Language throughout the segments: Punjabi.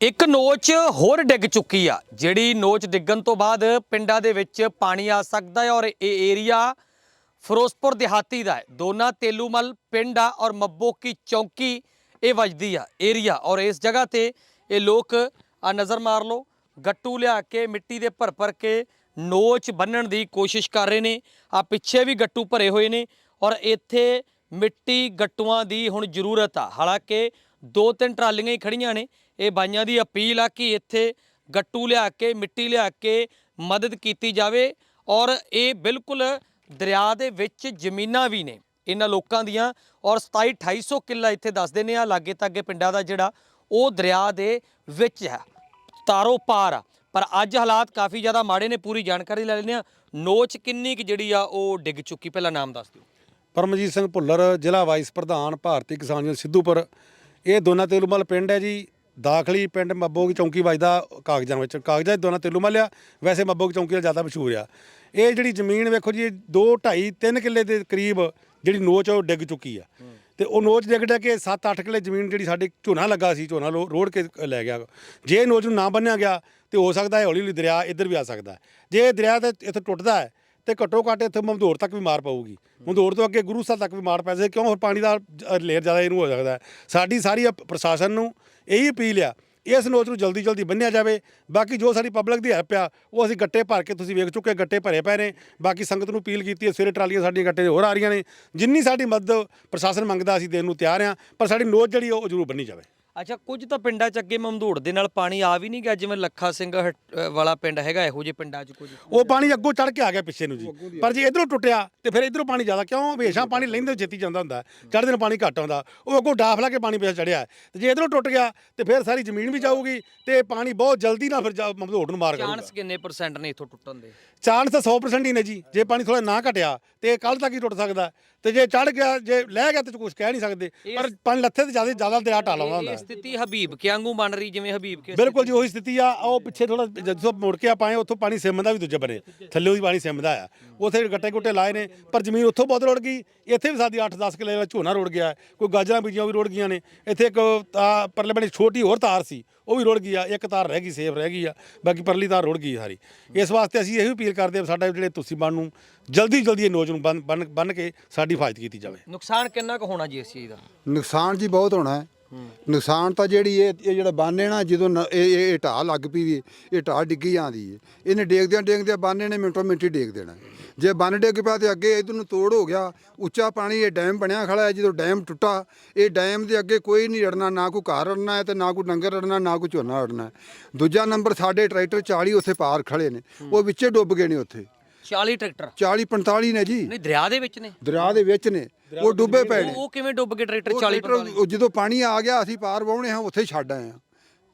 ਇੱਕ ਨੋਚ ਹੋਰ ਡਿੱਗ ਚੁੱਕੀ ਆ, ਜਿਹੜੀ ਨੋਚ ਡਿੱਗਣ ਤੋਂ ਬਾਅਦ ਪਿੰਡਾਂ ਦੇ ਵਿੱਚ ਪਾਣੀ ਆ ਸਕਦਾ ਹੈ ਔਰ ਇਹ ਏਰੀਆ ਫਿਰੋਜ਼ਪੁਰ ਦਿਹਾਤੀ ਦਾ ਹੈ। ਦੋਨਾ ਤੇਲੂਮਲ ਪਿੰਡ ਆ ਔਰ ਮੱਬੋ ਕੀ ਚੌਂਕੀ ਇਹ ਵੱਜਦੀ ਆ, ਏਰੀਆ। ਔਰ ਇਸ ਜਗ੍ਹਾ ਤੇ ਇਹ ਲੋਕ ਆ ਨਜ਼ਰ ਮਾਰ ਲਓ, ਗੱਟੂ ਲਿਆ ਕੇ, ਮਿੱਟੀ ਦੇ ਭਰ ਭਰ ਕੇ ਨੋਚ ਬੰਨਣ ਦੀ ਕੋਸ਼ਿਸ਼ ਕਰ ਰਹੇ ਨੇ। ਆ ਪਿੱਛੇ ਵੀ ਗੱਟੂ ਭਰੇ ਹੋਏ ਨੇ ਔਰ ਇੱਥੇ ਮਿੱਟੀ ਗੱਟੂਆਂ ਦੀ ਹੁਣ ਜ਼ਰੂਰਤ ਆ। ਹਾਲਾਂਕਿ ਦੋ ਤਿੰਨ ਟਰਾਲੀਆਂ ਹੀ ਖੜੀਆਂ ਨੇ ਇਹ ਬਾਈਆਂ ਦੀ ਅਪੀਲ ਆ ਕਿ ਇੱਥੇ ਗੱਟੂ ਲਿਆ ਕੇ, ਮਿੱਟੀ ਲਿਆ ਕੇ ਮਦਦ ਕੀਤੀ ਜਾਵੇ ਔਰ ਇਹ ਬਿਲਕੁਲ ਦਰਿਆ ਦੇ ਵਿੱਚ ਜ਼ਮੀਨਾਂ ਵੀ ਨੇ, ਇਹਨਾਂ ਲੋਕਾਂ ਦੀਆਂ ਔਰ 27 2800 ਕਿੱਲਾ ਇੱਥੇ ਦੱਸਦੇ ਨੇ ਆ, ਲਾਗੇ ਤਾਗੇ ਪਿੰਡਾਂ ਦਾ ਜਿਹੜਾ ਉਹ ਦਰਿਆ ਦੇ ਵਿੱਚ ਹੈ, ਤਾਰੋ ਪਾਰ ਆ, ਪਰ ਅੱਜ ਹਾਲਾਤ ਕਾਫੀ ਜ਼ਿਆਦਾ ਮਾੜੇ ਨੇ, ਪੂਰੀ ਜਾਣਕਾਰੀ ਲੈ ਲੈਂਦੇ ਆ, ਨੋਚ ਕਿੰਨੀ ਕੁ ਜਿਹੜੀ ਆ ਉਹ ਡਿੱਗ ਚੁੱਕੀ, ਪਹਿਲਾਂ ਨਾਮ ਦੱਸ ਦਿਓ। ਪਰਮਜੀਤ ਸਿੰਘ ਭੁੱਲਰ, ਜ਼ਿਲ੍ਹਾ ਵਾਈਸ ਪ੍ਰਧਾਨ ਭਾਰਤੀ ਕਿਸਾਨ ਯੂਨੀਅਨ ਸਿੱਧੂਪੁਰ, ਇਹ ਦੋਨਾ ਤੇਲੂਮਲ ਪਿੰਡ ਹੈ ਜੀ ਦਾਖਲੀ ਪਿੰਡ ਮੱਬੋ ਕੀ ਚੌਂਕੀ ਵੱਜਦਾ ਕਾਗਜ਼ਾਂ ਵਿੱਚ। ਕਾਗਜ਼ਾਂ ਦੋਨਾ ਤੇਲੂਮਲ ਆ। ਵੈਸੇ ਮੱਬੋ ਕੀ ਚੌਂਕੀ ਦਾ ਜ਼ਿਆਦਾ ਮਸ਼ਹੂਰ ਆ। ਇਹ ਜਿਹੜੀ ਜ਼ਮੀਨ ਵੇਖੋ ਜੀ 2 2.5 3 ਕਿੱਲੇ ਦੇ ਕਰੀਬ ਜਿਹੜੀ ਨੋਚ ਉਹ ਡਿੱਗ ਚੁੱਕੀ ਆ। ਤੇ ਉਹ ਨੋਚ ਡਿੱਗ ਡਿੱਗ ਕੇ 7-8 ਕਿੱਲੇ ਜ਼ਮੀਨ ਜਿਹੜੀ ਸਾਡੇ ਝੋਨਾ ਲੱਗਾ ਸੀ ਝੋਨਾ ਰੋੜ ਕੇ ਲੈ ਗਿਆ। ਜੇ ਨੋਚ ਨੂੰ ਨਾ ਬੰਨਿਆ ਗਿਆ ਤੇ ਹੋ ਸਕਦਾ ਹੈ ਹੌਲੀ ਹੌਲੀ ਦਰਿਆ ਇੱਧਰ ਵੀ ਆ ਸਕਦਾ। ਜੇ ਦਰਿਆ ਤੇ ਇੱਥੇ ਟੁੱਟਦਾ ਹੈ ਤੇ ਘੱਟੋ ਘੱਟ ਇੱਥੇ ਮਮਦੋਰ ਤੱਕ ਵੀ ਮਾਰ ਪਊਗੀ। ਮਮਦੋਰ ਤੋਂ ਅੱਗੇ ਗੁਰੂ ਸਾਹਿਬ ਤੱਕ ਵੀ ਮਾਰ ਪੈ ਸਕਦੀ ਕਿਉਂ? ਹੋਰ ਪਾਣੀ ਦਾ ਲੇਅਰ ਜ਼ਿਆਦਾ ਇਹਨੂੰ ਹੋ ਸਕਦਾ ਸਾਡੀ ਸਾਰੀ ਅਪ- ਪ੍ਰਸ਼ਾਸਨ ਨੂੰ ਇਹੀ ਅਪੀਲ ਆ, ਇਸ ਨੋਚ ਨੂੰ ਜਲਦੀ ਜਲਦੀ ਬੰਨਿਆ ਜਾਵੇ। ਬਾਕੀ ਜੋ ਸਾਡੀ ਪਬਲਿਕ ਦੀ ਹੈਲਪ ਆ, ਉਹ ਅਸੀਂ ਗੱਟੇ ਭਰ ਕੇ ਤੁਸੀਂ ਵੇਖ ਚੁੱਕੇ ਗੱਟੇ ਭਰੇ ਪਏ ਨੇ। ਬਾਕੀ ਸੰਗਤ ਨੂੰ ਅਪੀਲ ਕੀਤੀ ਹੈ, ਸਵੇਰੇ ਟਰਾਲੀਆਂ ਸਾਡੀਆਂ ਗੱਟੇ ਹੋਰ ਆ ਰਹੀਆਂ ਨੇ। ਜਿੰਨੀ ਸਾਡੀ ਮਦਦ ਪ੍ਰਸ਼ਾਸਨ ਮੰਗਦਾ, ਅਸੀਂ ਦੇਣ ਨੂੰ ਤਿਆਰ ਆ ਪਰ ਸਾਡੀ ਨੋਚ ਜਿਹੜੀ ਉਹ ਜ਼ਰੂਰ ਬੰਨੀ ਜਾਵੇ। ਅੱਛਾ ਕੁਝ ਤਾਂ ਪਿੰਡਾਂ 'ਚ ਅੱਗੇ ਮਮਦੂੜ ਦੇ ਨਾਲ ਪਾਣੀ ਆ ਵੀ ਨਹੀਂ ਗਿਆ ਜਿਵੇਂ ਲੱਖਾ ਸਿੰਘ ਹਟ- ਅ, ਵਾਲਾ ਪਿੰਡ ਹੈਗਾ ਇਹੋ ਜਿਹੇ ਪਿੰਡਾਂ 'ਚ ਕੁਝ? ਉਹ ਪਾਣੀ ਅੱਗੋਂ ਚੜ ਕੇ ਆ ਗਿਆ ਪਿੱਛੇ ਨੂੰ ਜੀ। ਪਰ ਜੇ ਇਧਰੋਂ ਟੁੱਟਿਆ ਤੇ ਫਿਰ ਇਧਰੋਂ ਪਾਣੀ ਜ਼ਿਆਦਾ ਕਿਉਂ? ਹਮੇਸ਼ਾ ਪਾਣੀ ਲੈਂਦੇ ਛੇਤੀ ਜਾਂਦਾ ਹੁੰਦਾ ਚੜ੍ਹਦੇ ਨੂੰ ਪਾਣੀ ਘੱਟ ਆਉਂਦਾ। ਉਹ ਅੱਗੋਂ ਡਾਫ ਲਾ ਕੇ ਪਾਣੀ ਪਿੱਛੇ ਚੜਿਆ ਤੇ ਜੇ ਇਧਰੋਂ ਟੁੱਟ ਗਿਆ ਤੇ ਫਿਰ ਸਾਰੀ ਜ਼ਮੀਨ ਵੀ ਜਾਊਗੀ ਤੇ ਪਾਣੀ ਬਹੁਤ ਜਲਦੀ ਨਾਲ ਫਿਰ ਜਾ- ਮਮਦੋੜ ਨੂੰ ਮਾਰ ਕਰੂਗਾ। ਚਾਂਸ ਕਿੰਨੇ ਪਰਸੈਂਟ ਨੇ ਇਥੋਂ ਟੁੱਟਣ ਦੇ? ਚਾਂਸ ਤਾਂ 100% ਹੀ ਨੇ ਜੀ। ਜੇ ਪਾਣੀ ਥੋੜਾ ਨਾ ਘਟਿਆ ਤੇ ਕੱਲ ਤੱਕ ਹੀ ਟੁੱਟ ਸਕਦਾ। ਤੇ ਜੇ ਚੜ ਗਿਆ ਜੇ ਲੈ ਗਿਆ ਤੇ ਕੁਝ ਕਹਿ ਨਹੀਂ ਸਕਦੇ। ਪਰ ਪਾਣੀ ਲੱਥੇ ਤੇ ਜ਼ਿਆਦਾ ਜ਼ਿਆਦਾ ਦਰਿਆ ਢਾਲ ਆਉਂਦਾ ਇਹ ਹੁੰਦਾ ਸਥਿਤੀ ਹਬੀਬ ਕੇ ਵਾਂਗੂ ਬਣ ਰਹੀ ਜਿਵੇਂ ਹਬੀਬ ਕੇ ਬਿਲਕੁਲ ਜੀ ਉਹੀ ਸਥਿਤੀ ਆ। ਉਹ ਪਿੱਛੇ ਥੋੜਾ ਜਦੋਂ ਮੁੜ ਕੇ ਆਪਾਂ ਆਏ ਉੱਥੋਂ ਪਾਣੀ ਸਿਮਦਾ ਵੀ ਦੂਜੇ ਬਨੇ ਥੱਲੇ ਵੀ ਪਾਣੀ ਸਿਮਦਾ ਆ। ਉੱਥੇ ਗੱਟੇ ਗੁੱਟੇ ਲਾਏ ਨੇ ਪਰ ਜ਼ਮੀਨ ਉੱਥੋਂ ਬਹੁਤ ਰੁੜ ਗਈ। ਇੱਥੇ ਵੀ ਸਾਡੀ 8-10 ਕਿੱਲੇ ਦਾ ਝੋਨਾ ਰੁੜ ਗਿਆ। ਕੋਈ ਗਾਜਰਾਂ ਬੀਜੀਆਂ ਵੀ ਰੁੜ ਗਈਆਂ ਨੇ। ਇੱਥੇ ਇੱਕ ਪਰਲੇ ਬਣੇ ਛੋਟੀ ਹੋਰ ਤਾਰ ਸੀ। ਉਹ ਵੀ ਰੁੜ ਗਈ ਆ ਇੱਕ ਤਾਰ ਰਹਿ ਗਈ ਸੇਫ ਰਹਿ ਗਈ ਆ ਬਾਕੀ ਪਰਲੀ ਤਾਰ ਰੁੜ ਗਈ ਸਾਰੀ। ਇਸ ਵਾਸਤੇ ਅਸੀਂ ਇਹੀ ਅਪੀਲ ਕਰਦੇ ਹਾਂ ਸਾਡੇ ਜਿਹੜੇ ਤੁਸੀਂ ਬਣ ਨੂੰ ਜਲਦੀ ਜਲਦੀ ਇਹ ਨੋਚ ਨੂੰ ਬੰਨ ਬੰਨ ਬੰਨ ਕੇ ਸਾਡੀ ਹਿਫਾਜ਼ਤ ਕੀਤੀ ਜਾਵੇ। ਨੁਕਸਾਨ ਕਿੰਨਾ ਕੁ ਹੋਣਾ ਜੀ ਇਸ ਚੀਜ਼ ਦਾ? ਨੁਕਸਾਨ ਜੀ ਬਹੁਤ ਹੋਣਾ ਹੈ। ਨੁਕਸਾਨ ਤਾਂ ਜਿਹੜੀ ਇਹ ਇਹ ਜਿਹੜਾ ਬਾਨੇ ਨਾ, ਜਦੋਂ ਨ- ਇਹ ਇਹ ਇਹ ਢਾਹ ਲੱਗ ਪਈ ਵੀ, ਇਹ ਢਾਹ ਡਿੱਗੀ ਜਾਂਦੀ ਹੈ ਇਹਨੇ ਡੇਗਦਿਆਂ ਡੇਗਦਿਆਂ ਬਾਨੇ ਨੇ ਮਿੰਟੋ ਮਿੰਟ ਹੀ ਡੇਗ ਦੇਣਾ। ਜੇ ਬੰਨ ਡਿੱਗ ਪਿਆ ਤੇ ਅੱਗੇ ਇਧਰ ਨੂੰ ਤੋੜ ਹੋ ਗਿਆ, ਉੱਚਾ ਪਾਣੀ ਇਹ ਡੈਮ ਬਣਿਆ ਖੜਾ ਹੈ, ਜਦੋਂ ਡੈਮ ਟੁੱਟਾ, ਇਹ ਡੈਮ ਦੇ ਅੱਗੇ ਕੋਈ ਨਹੀਂ ਰੜਨਾ, ਨਾ ਕੋਈ ਘਰ ਰੜਨਾ ਹੈ ਤੇ ਨਾ ਕੋਈ ਡੰਗਰ ਰੜਨਾ, ਨਾ ਕੋਈ ਝੋਨਾ ਅੜਨਾ ਹੈ। ਦੂਜਾ ਨੰਬਰ ਸਾਡੇ ਟਰੈਕਟਰ 40 ਉੱਥੇ ਪਾਰ ਖੜੇ ਨੇ, ਉਹ ਵਿੱਚੇ ਡੁੱਬ ਗਏ ਨੇ ਉੱਥੇ। 40 ਟਰੈਕਟਰ। 40 45 ਨੇ ਜੀ। ਨਹੀਂ ਦਰਿਆ ਦੇ ਵਿੱਚ ਨੇ। ਦਰਿਆ ਦੇ ਵਿੱਚ ਨੇ। ਉਹ ਡੁੱਬੇ ਪਏ ਨੇ। ਉਹ ਕਿਵੇਂ ਡੁੱਬ ਗਏ ਟਰੈਕਟਰ ਉਹ 40 ਟਰੈਕਟਰ- ਉਹ ਜਦੋਂ ਪਾਣੀ ਆ ਗਿਆ ਅਸੀਂ ਪਾਰ ਵਾਹੁਣੇ ਹਾਂ ਉੱਥੇ ਹੀ ਛੱਡ ਆਏ ਹਾਂ।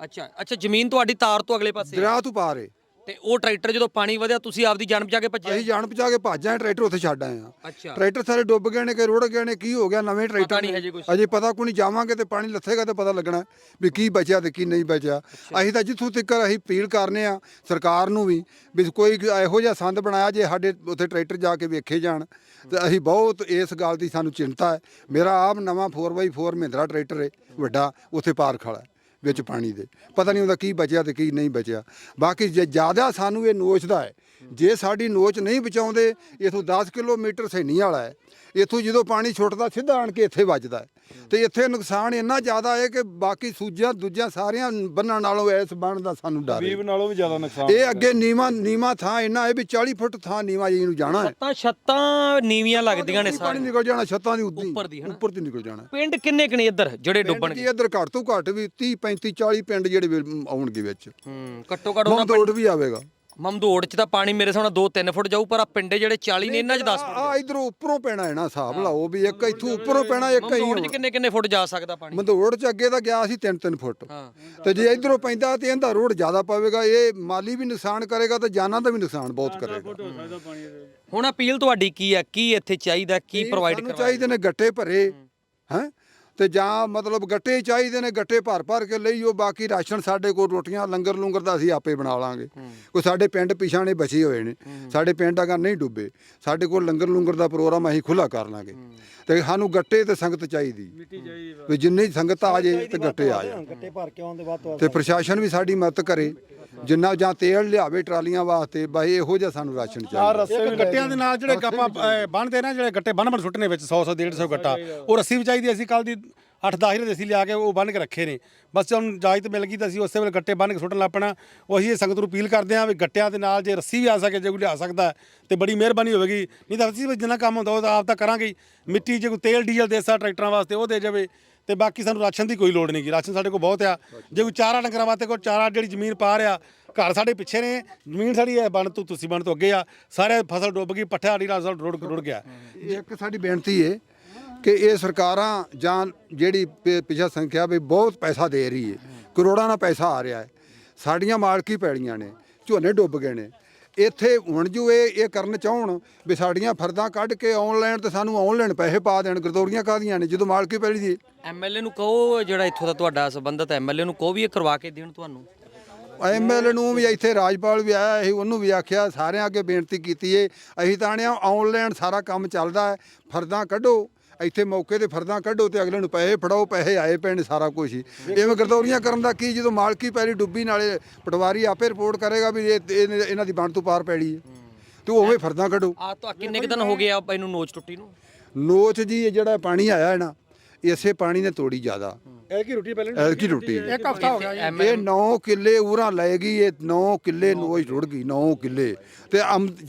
ਅੱਛਾ ਅੱਛਾ ਜ਼ਮੀਨ ਤੁਹਾਡੀ ਤਾਰ ਤੋਂ ਅਗਲੇ ਪਾਸੇ। ਦਰਿਆ ਤੋਂ ਪਾਰ ਏ। ਤੇ ਉਹ ਟਰੈਕਟਰ ਜਦੋਂ ਪਾਣੀ ਵਧਿਆ ਤੁਸੀਂ ਆਪਦੀ ਜਾਨ ਬਚਾ ਕੇ ਭੱਜੇ ਅਸੀਂ ਜਾਣ ਪਛਾ ਕੇ ਭੱਜ ਆਏ ਟਰੈਕਟਰ ਉੱਥੇ ਛੱਡ ਆਏ ਅੱਛਾ। ਟਰੈਕਟਰ ਸਾਰੇ ਡੁੱਬ ਗਏ ਨੇ ਕਿ ਰੁੜ ਗਏ ਨੇ ਕੀ ਹੋ ਗਿਆ ਨਵੇਂ ਟਰੈਕਟਰ ਨਹੀਂ ਨੇ। ਹਜੇ ਕੁਛ। ਅਜੇ ਪਤਾ ਕੋਈ ਨਹੀਂ ਜਾਵਾਂਗੇ ਤੇ ਪਾਣੀ ਲੱਥੇਗਾ ਤੇ ਪਤਾ ਲੱਗਣਾ ਵੀ ਕੀ ਬਚਿਆ ਤੇ ਕੀ ਨਹੀਂ ਬਚਿਆ। ਅਸੀਂ ਤਾਂ ਜਿੱਥੋਂ ਤੱਕ ਅਸੀਂ ਅਪੀਲ ਕਰਨੇ ਆ ਸਰਕਾਰ ਨੂੰ ਵੀ ਵੀ ਕੋਈ ਇਹੋ ਜਿਹਾ ਸੰਦ ਬਣਾਇਆ ਜੇ ਸਾਡੇ ਉੱਥੇ ਟਰੈਕਟਰ ਜਾ ਕੇ ਵੇਖੇ ਜਾਣ। ਤੇ ਅਸੀਂ ਬਹੁਤ ਇਸ ਗੱਲ ਦੀ ਸਾਨੂੰ ਚਿੰਤਾ ਹੈ। ਮੇਰਾ ਆਪ ਨਵਾਂ 4x4 ਮਹਿੰਦਰਾ ਟਰੈਕਟਰ ਹੈ ਵੱਡਾ ਉੱਥੇ ਪਾਰ ਖੜਾ ਹੈ। ਵਿੱਚ ਪਾਣੀ ਦੇ। ਪਤਾ ਨਹੀਂ ਹੁੰਦਾ ਕੀ ਬਚਿਆ ਤੇ ਕੀ ਨਹੀਂ ਬਚਿਆ। ਬਾਕੀ ਜੇ ਜ਼ਿਆਦਾ ਸਾਨੂੰ ਇਹ ਨੋਚਦਾ ਹੈ, ਜੇ ਸਾਡੀ ਨੋਚ ਨਹੀਂ ਬਚਾਉਂਦੇ, ਇਥੋਂ 10 ਕਿਲੋਮੀਟਰ ਸੈਣੀ ਵਾਲਾ ਹੈ। ਇਥੋਂ ਜਦੋਂ ਪਾਣੀ ਛੁੱਟਦਾ, ਸਿੱਧਾ ਆਣ ਕੇ ਇੱਥੇ ਵੱਜਦਾ ਹੈ। ਤੇ ਇੱਥੇ ਨੁਕਸਾਨ ਇੰਨਾ ਜ਼ਿਆਦਾ ਹੈ ਕਿ ਬਾਕੀ ਸੂਜਿਆਂ ਦੂਜਿਆਂ ਸਾਰਿਆਂ ਬੰਨਾਂ ਨਾਲੋਂ ਇਸ ਬੰਨ ਦਾ ਸਾਨੂੰ ਡਰ ਹੈ। ਨਾਲੋਂ ਵੀ ਜ਼ਿਆਦਾ ਨੁਕਸਾਨ ਇਹ ਅੱਗੇ ਨੀਵਾ ਨੀਵਾ ਥਾਂ ਇੰਨਾ ਹੈ ਵੀ 40 ਫੁੱਟ ਥਾਂ ਨੀਵਾ ਜੀ ਨੂੰ ਜਾਣਾ ਹੈ। ਛੱਤਾਂ ਛੱਤਾਂ ਨੀਵੀਆਂ ਲੱਗਦੀਆਂ ਨੇ ਪਾਣੀ ਸਾਰੇ ਨਿਕਲ ਜਾਣਾ ਛੱਤਾਂ ਦੀ ਉੱਦੀ। ਉੱਪਰ ਦੀ, ਹਨਾ? ਉੱਪਰ ਦੀ ਨਿਕਲ ਜਾਣਾ। ਪਿੰਡ ਕਿੰਨੇ ਕਿੰਨੇ ਇੱਧਰ ਜਿਹੜੇ ਪਿੰਡ ਡੁੱਬਣਗੇ? ਕੀ ਇੱਧਰ ਘੱਟ ਤੋਂ ਘੱਟ ਵੀ 30 35 40 ਪਿੰਡ ਜਿਹੜੇ ਵੀ ਆਉਣਗੇ ਵਿੱਚ। ਹੂੰ ਘੱਟੋ ਘੱਟ ਉਹਨਾਂ ਮਮਦੋੜ ਵੀ ਆਵੇਗਾ। ਮਮਦੋੜ ਚ ਤਾਂ ਪਾਣੀ ਮੇਰੇ ਸਾਹਮਣੇ 2-3 ਫੁੱਟ ਜਾਊ ਪਰ ਆ ਪਿੰਡੇ ਜਿਹੜੇ 40 ਨੇ ਇਹਨਾਂ ਚ 10 ਫੁੱਟ ਆ ਇਧਰੋਂ ਉੱਪਰੋਂ ਪੈਣਾ ਹੈ ਨਾ ਹਿਸਾਬ ਲਾਓ ਵੀ ਇੱਕ ਇੱਥੋਂ ਉੱਪਰੋਂ ਪੈਣਾ ਇੱਕ ਹੀ ਮਮਦੋੜ ਚ ਕਿੰਨੇ ਕਿੰਨੇ ਫੁੱਟ ਜਾ ਸਕਦਾ ਪਾਣੀ? ਮੰਦੋੜ ਚ ਅੱਗੇ ਤਾਂ ਗਿਆ ਸੀ 3-3 ਫੁੱਟ। ਹਾਂ। ਤੇ ਜੇ ਇਧਰੋਂ ਪੈਂਦਾ ਤੇ ਇਹਦਾ ਰੋਡ ਜ਼ਿਆਦਾ ਪਵੇਗਾ ਇਹ ਮਾਲੀ ਵੀ ਨੁਕਸਾਨ ਕਰੇਗਾ ਤੇ ਜਾਨਾਂ ਦਾ ਵੀ ਨੁਕਸਾਨ ਬਹੁਤ ਕਰੇਗਾ। ਹੁਣ ਅਪੀਲ ਤੁਹਾਡੀ ਕੀ ਹੈ? ਕੀ ਇੱਥੇ ਚਾਹੀਦਾ? ਕੀ ਪ੍ਰੋਵਾਈਡ ਕਰਵਾਇਆ? ਚਾਹੀਦੇ ਨੇ ਗੱਟੇ ਭਰੇ ਹੈ? ਤੇ ਜਾਂ ਮਤਲਬ ਗੱਟੇ ਚਾਹੀਦੇ ਨੇ ਗੱਟੇ ਭਰ ਭਰ ਕੇ ਲਈਓ ਬਾਕੀ ਰਾਸ਼ਨ ਸਾਡੇ ਕੋਲ ਰੋਟੀਆਂ ਲੰਗਰ ਲੂੰਗਰ ਦਾ ਅਸੀਂ ਆਪੇ ਬਣਾ ਲਾਂਗੇ। ਕੋਈ ਸਾਡੇ ਪਿੰਡ ਪਿਛਾਣੇ ਬਚੇ ਹੋਏ ਨੇ। ਸਾਡੇ ਪਿੰਡ ਅਗਰ ਨਹੀਂ ਡੁੱਬੇ ਸਾਡੇ ਕੋਲ ਲੰਗਰ ਲੂੰਗਰ ਦਾ ਪ੍ਰੋਗਰਾਮ ਅਸੀਂ ਖੁੱਲਾ ਕਰ ਲਾਂਗੇ। ਤੇ ਸਾਨੂੰ ਗੱਟੇ ਤੇ ਸੰਗਤ ਚਾਹੀਦੀ। ਵੀ ਜਿੰਨੀ ਸੰਗਤ ਆ ਜੇ ਤੇ ਗੱਟੇ ਆ ਜਾਣ। ਗੱਟੇ ਭਰ ਕੇ ਆਉਣ ਦੇ ਬਾਅਦ ਤੋਂ ਪ੍ਰਸ਼ਾਸਨ ਵੀ ਸਾਡੀ ਮਦਦ ਕਰੇ ਜਿੰਨਾ ਜਾਂ ਤੇਲ ਲਿਆਵੇ ਟਰਾਲੀਆਂ ਵਾਸਤੇ ਬਾਈ ਇਹੋ ਜਿਹਾ ਸਾਨੂੰ ਰਾਸ਼ਨ ਚਾਹੀਦਾ। ਇੱਕ ਗੱਟਿਆਂ ਦੇ ਨਾਲ ਜਿਹੜੇ ਆਪਾਂ ਅਹ, ਬੰਨ੍ਹਦੇ ਨਾ ਜਿਹੜੇ ਗੱਟੇ ਬੰਨ ਬੰਨ ਸੁੱਟਨੇ ਵਿੱਚ 100 100 150 ਗੱਟਾ ਉਹ ਰੱਸੀ ਵੀ ਚਾਹੀਦੀ ਅਸੀਂ ਕੱਲ ਦੀ 8-10 ਹੀਰੇ ਦੇਸੀ ਲਿਆ ਕੇ ਉਹ ਬੰਨ ਕੇ ਰੱਖੇ ਨੇ। ਬਸ ਹੁਣ ਇਜਾਜ਼ਤ ਮਿਲ ਗਈ ਤਾਂ ਅਸੀਂ ਉਸੇ ਵੇਲੇ ਗੱਟੇ ਬੰਨ ਕੇ ਸੁੱਟਣ ਲੱਪਣਾ ਉਹ ਅਸੀਂ ਇਹ ਸੰਗਤ ਨੂੰ ਅਪੀਲ ਕਰਦੇ ਹਾਂ ਵੀ ਗੱਟਿਆਂ ਦੇ ਨਾਲ ਜੇ ਰੱਸੀ ਵੀ ਆ ਸਕੇ ਜੇ ਕੋਈ ਲਿਆ ਸਕਦਾ ਹੈ, ਤੇ ਬੜੀ ਮਿਹਰਬਾਨੀ ਹੋਵੇਗੀ। ਨਹੀਂ ਤਾਂ ਅਸੀਂ ਵੀ ਜਿੰਨਾ ਕੰਮ ਹੁੰਦਾ ਉਹ ਤਾਂ ਆਪ ਤਾਂ ਕਰਾਂਗੇ ਮਿੱਟੀ ਜੇ ਕੋਈ ਤੇਲ ਡੀਜ਼ਲ ਦੇ ਸਾ ਟਰੈਕਟਰਾਂ ਵਾਸਤੇ ਉਹ ਦੇ ਜਾਵੇ ਤੇ ਬਾਕੀ ਸਾਨੂੰ ਰਾਸ਼ਨ ਦੀ ਕੋਈ ਲੋੜ ਨਹੀਂ ਗੀ। ਰਾਸ਼ਨ ਸਾਡੇ ਕੋਲ ਬਹੁਤ ਆ। ਜੇ ਕੋਈ ਚਾਰਾ ਡੰਗਰਾਂ ਵਾਸਤੇ ਕੋਈ ਚਾਰਾ ਜਿਹੜੀ ਜ਼ਮੀਨ ਪਾ ਰਿਆ ਘਰ ਸਾਡੇ ਪਿੱਛੇ ਨੇ ਜ਼ਮੀਨ ਸਾਡੀ ਹੈ ਬਣ ਤੋਂ ਤੁਸੀਂ ਬਣ ਤੋਂ ਅੱਗੇ ਆ। ਸਾਰੇ ਫਸਲ ਡੁੱਬ ਗਈ ਪੱਠਾ ਆੜੀ ਨਾਲ ਰੁੜ ਰੁੜ ਗਿਆ। ਇੱਕ ਸਾਡੀ ਬੇਨਤੀ ਹੈ ਕਿ ਇਹ ਸਰਕਾਰਾਂ ਜਾਂ ਜਿਹੜੀ ਪਿਛਾ ਸੰਖਿਆ ਵੀ ਬਹੁਤ ਪੈਸਾ ਦੇ ਰਹੀ ਹੈ ਕਰੋੜਾਂ ਦਾ ਪੈਸਾ ਆ ਰਿਹਾ ਹੈ ਸਾਡੀਆਂ ਮਾਲਕੀ ਪੈੜੀਆਂ ਨੇ ਝੋਨੇ ਡੁੱਬ ਗਏ ਨੇ। ਇੱਥੇ ਹੁਣ ਜੋ ਇਹ ਇਹ ਕਰਨ ਚਾਹਣ ਵੀ ਸਾਡੀਆਂ ਫਰਦਾਂ ਕੱਢ ਕੇ ਆਨਲਾਈਨ ਤੇ ਸਾਨੂੰ ਆਨਲਾਈਨ ਪੈਸੇ ਪਾ ਦੇਣ ਗਰਦੌਰੀਆਂ ਕਾਹਦੀਆਂ ਨੇ ਜਦੋਂ ਮਾਲਕੀ ਪੈੜੀ ਦੀ ਐਮਐਲਏ ਨੂੰ ਕਹੋ ਜਿਹੜਾ ਇੱਥੋਂ ਦਾ ਤੁਹਾਡਾ ਸੰਬੰਧਤ ਐਮਐਲਏ ਨੂੰ ਕਹੋ ਵੀ ਇਹ ਕਰਵਾ ਕੇ ਦੇਣ ਤੁਹਾਨੂੰ। ਐਮਐਲਏ ਨੂੰ ਵੀ ਇੱਥੇ ਰਾਜਪਾਲ ਵੀ ਆਇਆ ਸੀ ਉਹਨੂੰ ਵੀ ਆਖਿਆ ਸਾਰਿਆਂ ਅੱਗੇ ਬੇਨਤੀ ਕੀਤੀ ਏ ਅਸੀਂ ਤਾਂ ਆਨਲਾਈਨ ਸਾਰਾ ਕੰਮ ਚੱਲਦਾ ਹੈ ਫਰਦਾਂ ਕੱਢੋ। ਇੱਥੇ ਮੌਕੇ ਤੇ ਫਰਦਾਂ ਕੱਢੋ ਤੇ ਅਗਲੇ ਨੂੰ ਪੈਸੇ ਫੜਾਓ ਪੈਸੇ ਆਏ ਪੈਣ ਸਾਰਾ ਕੁਝ ਹੀ। ਐਵੇਂ ਗਰਦੌਰੀਆਂ ਕਰਨ ਦਾ ਕੀ ਜਦੋਂ ਮਾਲਕੀ ਪੈਰੀ ਡੁੱਬੀ ਨਾਲੇ ਪਟਵਾਰੀ ਆਪੇ ਰਿਪੋਰਟ ਕਰੇਗਾ ਵੀ ਇਹ ਇਹ- ਇਹਨਾਂ ਦੀ ਬਣ ਤੋਂ ਪਾਰ ਪੈੜੀ ਹੈ। ਤੇ ਉਵੇਂ ਫਰਦਾਂ ਕੱਢੋ। ਆ ਤਾਂ ਕਿੰਨੇ ਕੁ ਦਿਨ ਹੋ ਗਏ ਆ ਇਹਨੂੰ ਨੋਚ ਟੁੱਟੀ ਨੂੰ? ਨੋਚ ਜੀ ਇਹ ਜਿਹੜਾ ਪਾਣੀ ਆਇਆ ਹੈ ਨਾ ਇਸੇ ਪਾਣੀ ਨੇ ਤੋੜੀ ਜ਼ਿਆਦਾ। ਇਹ ਕੀ ਰੋਟੀ ਪਹਿਲੇ ਐਲਕੀ ਟੁੱਟੀ ਇੱਕ ਹਫਤਾ ਹੋ ਗਿਆ ਇਹ 9 ਕਿੱਲੇ ਉਰਾਂ ਲੈ ਗਈ ਇਹ 9 ਕਿੱਲੇ ਨੋਜ ਰੁੜ ਗਈ 9 ਕਿੱਲੇ। ਤੇ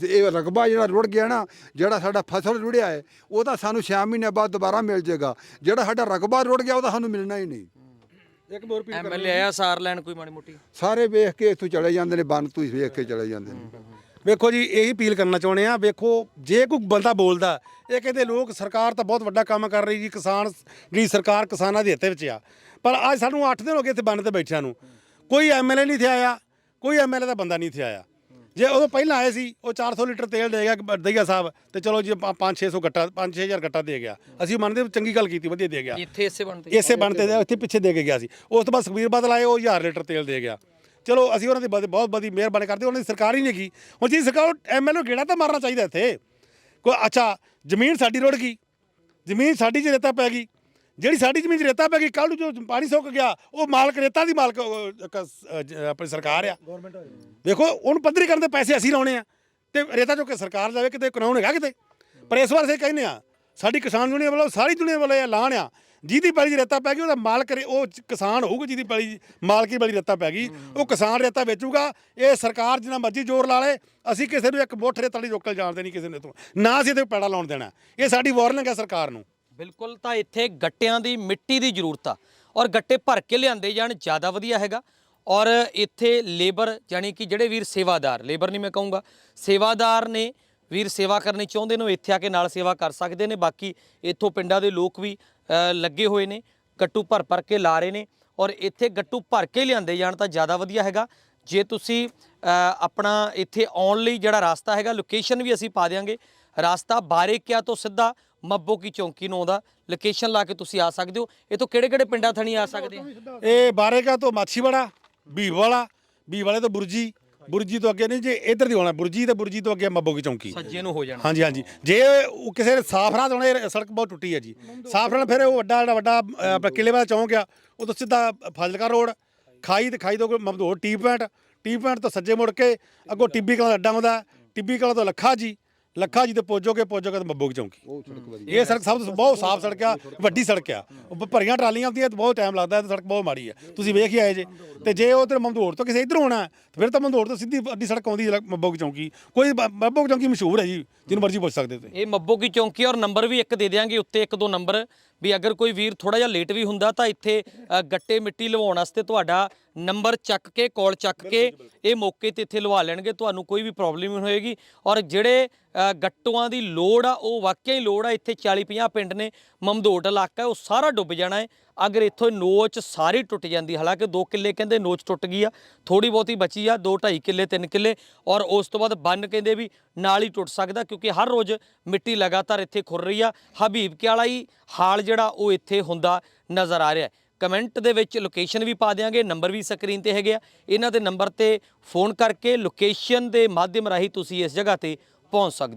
ਇਹ ਰਕਬਾ ਜਿਹੜਾ ਰੁੜ ਗਿਆ ਨਾ ਜਿਹੜਾ ਸਾਡਾ ਫਸਲ ਰੁੜਿਆ ਹੈ ਉਹਦਾ ਸਾਨੂੰ 6 ਮਹੀਨੇ ਬਾਅਦ ਦੁਬਾਰਾ ਮਿਲ ਜਾਏਗਾ। ਜਿਹੜਾ ਸਾਡਾ ਰਕਬਾ ਰੁੜ ਗਿਆ ਉਹਦਾ ਸਾਨੂੰ ਮਿਲਣਾ ਹੀ ਨਹੀਂ। ਇੱਕ ਹੋਰ ਵੀ ਐਮਐਲਏ ਆਇਆ ਸਾਰ ਲੈਣ ਕੋਈ ਮਾੜੀ ਮੋਟੀ। ਸਾਰੇ ਵੇਖ ਕੇ ਇੱਥੋਂ ਚਲੇ ਜਾਂਦੇ ਨੇ ਬੰਨ ਤੋਂ ਹੀ ਵੇਖ ਕੇ ਚਲੇ ਜਾਂਦੇ ਨੇ। ਵੇਖੋ ਜੀ ਇਹੀ ਅਪੀਲ ਕਰਨਾ ਚਾਹੁੰਦੇ ਆ ਵੇਖੋ ਜੇ ਕੋਈ ਬੰਦਾ ਬੋਲਦਾ ਇਹ ਕਹਿੰਦੇ ਲੋਕ ਸਰਕਾਰ ਤਾਂ ਬਹੁਤ ਵੱਡਾ ਕੰਮ ਕਰ ਰਹੀ ਜੀ ਕਿਸਾਨ ਦੀ ਸਰਕਾਰ ਕਿਸਾਨਾਂ ਦੇ ਹਿੱਤੇ ਵਿੱਚ ਆ। ਪਰ ਅੱਜ ਸਾਨੂੰ 8 ਦਿਨ ਹੋ ਗਏ ਇੱਥੇ ਬੰਨ ਤੇ ਬੈਠਿਆਂ ਨੂੰ। ਕੋਈ ਐਮਐਲਏ ਨਹੀਂ ਇੱਥੇ ਆਇਆ ਕੋਈ ਐਮਐਲਏ ਦਾ ਬੰਦਾ ਨਹੀਂ ਇੱਥੇ ਆਇਆ। ਜੇ ਉਦੋਂ ਪਹਿਲਾਂ ਆਏ ਸੀ ਉਹ 400 ਲੀਟਰ ਤੇਲ ਦੇ ਗਿਆ ਦਈਆ ਸਾਹਿਬ ਤੇ ਚਲੋ ਜੀ 5-600 ਗੱਟਾ 5-6000 ਗੱਟਾ ਦੇ ਗਿਆ। ਅਸੀਂ ਮੰਨਦੇ ਚੰਗੀ ਗੱਲ ਕੀਤੀ ਵਧੀਆ ਦੇ ਗਿਆ। ਇੱਥੇ ਇਸੇ ਬਣਦੇ ਇਸੇ ਬਣ ਤੇ ਇੱਥੇ ਪਿੱਛੇ ਦੇ ਕੇ ਗਿਆ ਸੀ। ਉਸ ਤੋਂ ਬਾਅਦ ਸੁਖਬੀਰ ਬਾਦਲ ਆਏ ਉਹ 1000 ਲੀਟਰ ਤੇਲ ਦੇ ਗਿਆ। ਚਲੋ ਅਸੀਂ ਉਹਨਾਂ ਦੀ ਬਹੁਤ ਬਹੁਤ ਬੜੀ ਮਿਹਰਬਾਨੀ ਕਰਦੇ ਉਹਨਾਂ ਦੀ ਸਰਕਾਰ ਹੀ ਨਹੀਂ ਹੈਗੀ। ਹੁਣ ਜੀ ਸਰਕਾਰ ਐਮਐਲਏ ਗੇੜਾ ਤਾਂ ਮਾਰਨਾ ਚਾਹੀਦਾ ਇੱਥੇ। ਕੋਈ ਅੱਛਾ ਜ਼ਮੀਨ ਸਾਡੀ ਰੁੜ ਗਈ। ਜ਼ਮੀਨ ਸਾਡੀ 'ਚ ਰੇਤਾ ਪੈ ਗਈ। ਜਿਹੜੀ ਸਾਡੀ ਜ਼ਮੀਨ 'ਚ ਰੇਤਾ ਪੈ ਗਈ ਕੱਲ ਨੂੰ ਜੋ ਪਾਣੀ ਸੁੱਕ ਗਿਆ ਉਹ ਮਾਲਕ ਰੇਤਾ ਦੀ ਮਾਲਕ ਆਪਣੀ ਸਰਕਾਰ ਆ। ਦੇਖੋ ਉਹਨੂੰ ਪੱਧਰੀ ਕਰਨ ਦੇ ਪੈਸੇ ਅਸੀਂ ਲਾਉਣੇ ਆ। ਤੇ ਰੇਤਾ ਚੁੱਕ ਕੇ ਸਰਕਾਰ ਜਾਵੇ ਕਿਤੇ ਕਾਨੂੰਨ ਹੈਗਾ ਕਿਤੇ? ਪਰ ਇਸ ਵਾਰ ਅਸੀਂ ਕਹਿੰਦੇ ਆ ਸਾਡੀ ਕਿਸਾਨ ਦੁਨੀਆ ਵੱਲੋਂ ਸਾਰੀ ਦੁਨੀਆ ਵੱਲੋਂ ਇਹ ਐਲਾਨ ਆ ਜਿਹਦੀ ਪੈਲੀ 'ਚ ਰੇਤਾ ਪੈ ਗਈ, ਉਹਦਾ ਮਾਲਕ ਰੇ- ਉਹ ਚ- ਕਿਸਾਨ ਹੋਊਗਾ, ਜਿਹਦੀ ਪੈਲੀ ਮਾਲਕੀ ਵਾਲੀ ਰੇਤਾ ਪੈ ਗਈ, ਉਹ ਕਿਸਾਨ ਰੇਤਾ ਵੇਚੂਗਾ, ਇਹ ਸਰਕਾਰ ਜਿੰਨਾ ਮਰਜ਼ੀ ਜ਼ੋਰ ਲਾ ਲੇ, ਅਸੀਂ ਕਿਸੇ ਨੂੰ ਇੱਕ ਮੁੱਠ ਰੇਤਾ ਲਈ ਰੋਕਲ ਜਾਣਦੇ ਨਹੀਂ ਕਿਸੇ ਨੇ ਤੋਂ ਨਾ ਅਸੀਂ ਤੇ ਪੈੜਾ ਲਾਉਣ ਦੇਣਾ, ਇਹ ਸਾਡੀ ਵਾਰਨਿੰਗ ਹੈ ਸਰਕਾਰ ਨੂੰ। ਬਿਲਕੁਲ, ਤਾਂ ਇੱਥੇ ਗੱਟਿਆਂ ਦੀ ਮਿੱਟੀ ਦੀ ਜ਼ਰੂਰਤ ਆ, ਔਰ ਗੱਟੇ ਭਰ ਕੇ ਲਿਆਂਦੇ ਜਾਣ, ਜ਼ਿਆਦਾ ਵਧੀਆ ਹੈਗਾ, ਔਰ ਇੱਥੇ ਲੇਬਰ ਜਾਣੀ ਕਿ ਜਿਹੜੇ ਵੀਰ ਸੇਵਾਦਾਰ, ਲੇਬਰ ਨਹੀਂ ਮੈਂ ਕਹੂੰਗਾ, ਸੇਵਾਦਾਰ ਨੇ ਵੀਰ ਸੇਵਾ ਕਰਨੀ ਚਾਹੁੰਦੇ ਨੇ, ਉਹ ਇੱਥੇ ਆ ਕੇ ਨਾਲ ਸੇਵਾ ਕਰ ਸਕਦੇ ਨੇ, ਬਾਕੀ ਇੱਥੋਂ ਪਿੰਡਾਂ ਦੇ ਲੋਕ ਵੀ ਲੱਗੇ ਹੋਏ ਨੇ, ਗੱਟੂ ਭਰ ਭਰ ਕੇ ਲਾ ਰਹੇ ਨੇ ਔਰ ਇੱਥੇ ਗੱਟੂ ਭਰ ਕੇ ਲਿਆਂਦੇ ਜਾਣ ਤਾਂ ਜ਼ਿਆਦਾ ਵਧੀਆ ਹੈਗਾ। ਜੇ ਤੁਸੀਂ ਆਪਣਾ ਇੱਥੇ ਆਉਣ ਲਈ ਜਿਹੜਾ ਰਸਤਾ ਹੈਗਾ ਲੋਕੇਸ਼ਨ ਵੀ ਅਸੀਂ ਪਾ ਦਿਆਂਗੇ। ਰਸਤਾ ਬਾਰੇਕਿਆ ਤੋਂ ਸਿੱਧਾ, ਮੱਬੋ ਕੀ ਚੌਂਕੀ ਨੂੰ ਆਉਂਦਾ। ਲੋਕੇਸ਼ਨ ਲਾ ਕੇ ਤੁਸੀਂ ਆ ਸਕਦੇ ਹੋ। ਇਹ ਕਿਹੜੇ ਕਿਹੜੇ ਪਿੰਡਾਂ ਥਣੀ ਆ ਸਕਦੇ ਇਹ ਬਾਰੇਕਾ ਤੋਂ ਮਾਛੀਵਾੜਾ ਬੀਬ ਵਾਲਾ ਬੀਬ ਤੋਂ ਬੁਰਜੀ ਬੁਰਜੀ ਤੋਂ ਅੱਗੇ ਨਹੀਂ ਜੇ ਇੱਧਰ ਦੀ ਹੋਣਾ ਬੁਰਜੀ ਤੇ ਬੁਰਜੀ ਤੋਂ ਅੱਗੇ ਮੱਬੋ ਕੀ ਚੌਂਕੀ। ਸੱਜੇ ਨੂੰ ਹੋ ਜਾਣਾ। ਹਾਂਜੀ ਹਾਂਜੀ। ਜੇ ਉਹ ਕਿਸੇ ਨੇ ਸਾਫ਼ ਰਾਹ ਹੋਣਾ ਇਹ ਸੜਕ ਬਹੁਤ ਟੁੱਟੀ ਹੈ ਜੀ। ਸਾਫ਼ ਰਾਹ ਫਿਰ ਉਹ ਵੱਡਾ ਜਿਹੜਾ ਵੱਡਾ ਆਪਣਾ ਕਿਲੇ ਵਾਲਾ ਚੌਂਕ ਆ ਉਹ ਤੋਂ ਸਿੱਧਾ ਫਾਜ਼ਿਲਕਾ ਰੋਡ। ਖਾਈ ਤੇ ਖਾਈ ਤੋਂ ਕੋਈ ਮਮਦੋੜ ਟੀ ਪੁਆਇੰਟ ਟੀ ਪੁਆਇੰਟ ਤੋਂ ਸੱਜੇ ਮੁੜ ਕੇ ਅੱਗੋਂ ਟਿੱਬੀ ਕਲਾਂ ਦਾ ਅੱਡਾ ਆਉਂਦਾ ਟਿੱਬੀ ਕਲਾਂ ਤੋਂ ਲੱਖਾ ਜੀ। ਲੱਖਾ ਜੀ ਤੇ ਪੋਜੋਗੇ ਪੋਜੋਗੇ ਤੇ ਮੱਬੋ ਕੀ ਚੌਂਕੀ ਉਹ ਸੜਕ ਵਧੀਆ। ਇਹ ਸੜਕ ਸਭ ਤੋਂ ਬਹੁਤ ਸਾਫ਼ ਸੜਕ ਆ ਵੱਡੀ ਸੜਕ ਆ। ਉਹ ਭਰੀਆਂ ਟਰਾਲੀਆਂ ਆਉਂਦੀਆਂ ਤੇ ਬਹੁਤ ਟਾਈਮ ਲੱਗਦਾ ਤੇ ਸੜਕ ਬਹੁਤ ਮਾੜੀ ਆ। ਤੁਸੀਂ ਵੇਖ ਹੀ ਆਏ ਜੇ। ਤੇ ਜੇ ਉਹ ਤੇ ਮੰਦੋੜ ਤੋਂ ਕਿਸੇ ਇਧਰ ਹੋਣਾ ਤੇ ਫਿਰ ਤਾਂ ਮੰਦੋੜ ਤੋਂ ਸਿੱਧੀ ਅੱਡੀ ਸੜਕ ਆਉਂਦੀ ਹੈ ਮੱਬੋ ਕੀ ਚੌਂਕੀ ਕੋਈ ਬ- ਮੱਬੋ ਕੀ ਚੌਂਕੀ ਮਸ਼ਹੂਰ ਹੈ ਜੀ ਜਿਹਨੂੰ ਮਰਜ਼ੀ ਪੁੱਛ ਸਕਦੇ ਤੁਸੀਂ। ਇਹ ਮੱਬੋ ਕੀ ਚੌਂਕੀ ਔਰ ਨੰਬਰ ਵੀ ਇੱਕ ਦੇ ਦਿਆਂਗੇ ਉੱਤੇ ਇੱਕ ਦੋ ਨੰਬਰ ਵੀ ਅਗਰ ਕੋਈ ਵੀਰ ਥੋੜਾ ਜਿਹਾ ਲੇਟ ਵੀ ਹੁੰਦਾ ਤਾਂ ਇੱਥੇ ਗੱਟੇ ਮਿੱਟੀ ਲਵਾਉਣ ਵਾਸਤੇ ਤੁਹਾਡਾ ਨੰਬਰ ਚੱਕ ਕੇ ਕਾਲ ਚੱਕ ਕੇ ਇਹ ਮੌਕੇ ਤੇ ਇੱਥੇ ਲਵਾ ਲੈਣਗੇ ਤੁਹਾਨੂੰ ਕੋਈ ਵੀ ਪ੍ਰੋਬਲਮ ਨਹੀਂ ਹੋਏਗੀ। ਔਰ ਜਿਹੜੇ ਗੱਟੂਆਂ ਦੀ ਲੋੜ ਆ ਉਹ ਵਾਕਿਆ ਹੀ ਲੋੜ ਆ ਇੱਥੇ 40 50 ਪਿੰਡ ਨੇ ਮਮਦੋਟ ਇਲਾਕਾ ਉਹ ਸਾਰਾ ਡੁੱਬ ਜਾਣਾ ਹੈ। ਅਗਰ ਇੱਥੋਂ ਨੋਚ ਸਾਰੀ ਟੁੱਟ ਜਾਂਦੀ, ਹਾਲਾਂਕਿ 2 ਕਿੱਲੇ ਕਹਿੰਦੇ ਨੋਚ ਟੁੱਟ ਗਈ ਆ ਥੋੜੀ ਬਹੁਤੀ ਬਚੀ ਆ 2 2.5 ਕਿੱਲੇ 3 ਕਿੱਲੇ, ਔਰ ਉਸ ਤੋਂ ਬਾਅਦ ਬੰਨ ਕਹਿੰਦੇ ਵੀ ਨਾਲ ਹੀ ਟੁੱਟ ਸਕਦਾ, ਕਿਉਂਕਿ ਹਰ ਰੋਜ਼ ਮਿੱਟੀ ਲਗਾਤਾਰ ਇੱਥੇ ਖੁਰ ਰਹੀ ਆ। ਹਬੀਬ ਕੇ ਵਾਲਾ ਹੀ ਹਾਲ ਜਿਹੜਾ ਉਹ ਇੱਥੇ ਹੁੰਦਾ ਨਜ਼ਰ ਆ ਰਿਹਾ ਕਮੈਂਟ ਦੇ ਵਿੱਚ ਲੋਕੇਸ਼ਨ ਵੀ ਪਾ ਦਿਆਂਗੇ, ਨੰਬਰ ਵੀ ਸਕਰੀਨ ਤੇ ਹੈਗੇ ਆ। ਇਹਨਾਂ ਦੇ ਨੰਬਰ ਤੇ ਫੋਨ ਕਰਕੇ ਲੋਕੇਸ਼ਨ ਦੇ ਮਾਧਿਅਮ ਰਾਹੀਂ ਤੁਸੀਂ ਇਸ ਜਗ੍ਹਾ ਤੇ ਪਹੁੰਚ ਸਕਦੇ ਹੋ।